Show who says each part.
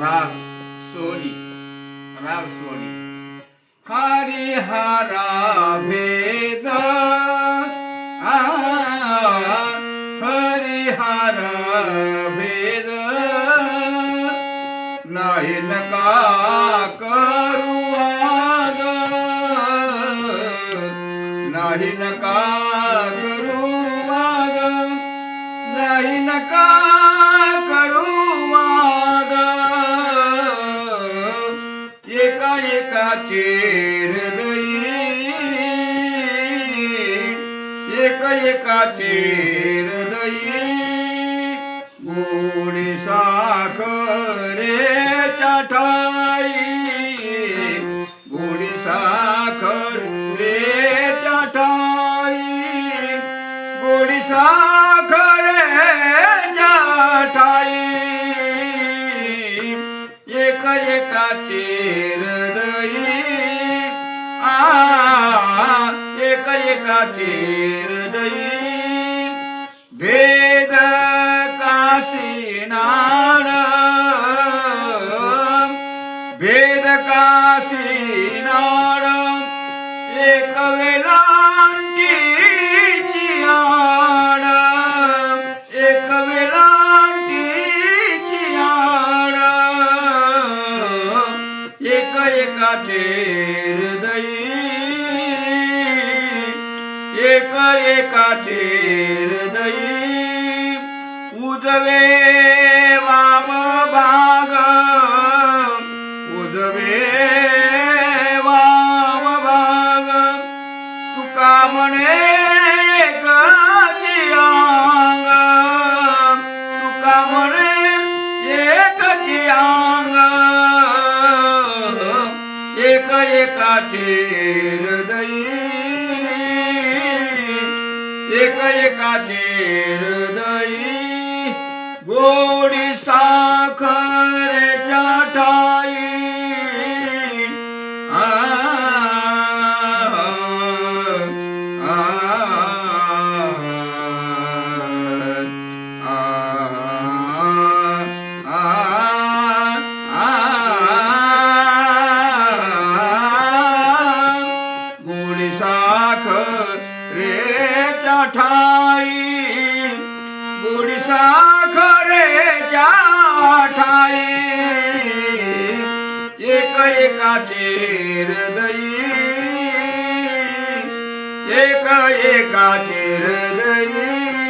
Speaker 1: Rock சோனி ராக் சோனி ஹரிஹரா வேதா ஹரிஹரா வேத நாயனகா கருவாத நாயனகா கருவாத நாயனகா கருவாத एका एकाचे हृदयी एक एकाचे हृदयी गोडी साखरे चाठाई। गोडी साखर रे चाठाई। गोडी साखर चाठाई। एक एकाचे हृदयी एक एकाचे हृदयी भेद काशी नाण भेद काशी नाण एक वेलांटी चियाण एक वेलांटी चियाण एक एकाचे एक एकाचे हृदयी उजवे वाम भाग उजवे वाम भाग. तुका म्हणे एकची अंग तुका म्हणे एकची अंग एक एकाचे हृदयी એક એકાદે હૃદય ગો અઠાઈ બુડી સાખરે જાઠાઈ એક એકાચેર દઈ એક એકાચેર દઈ.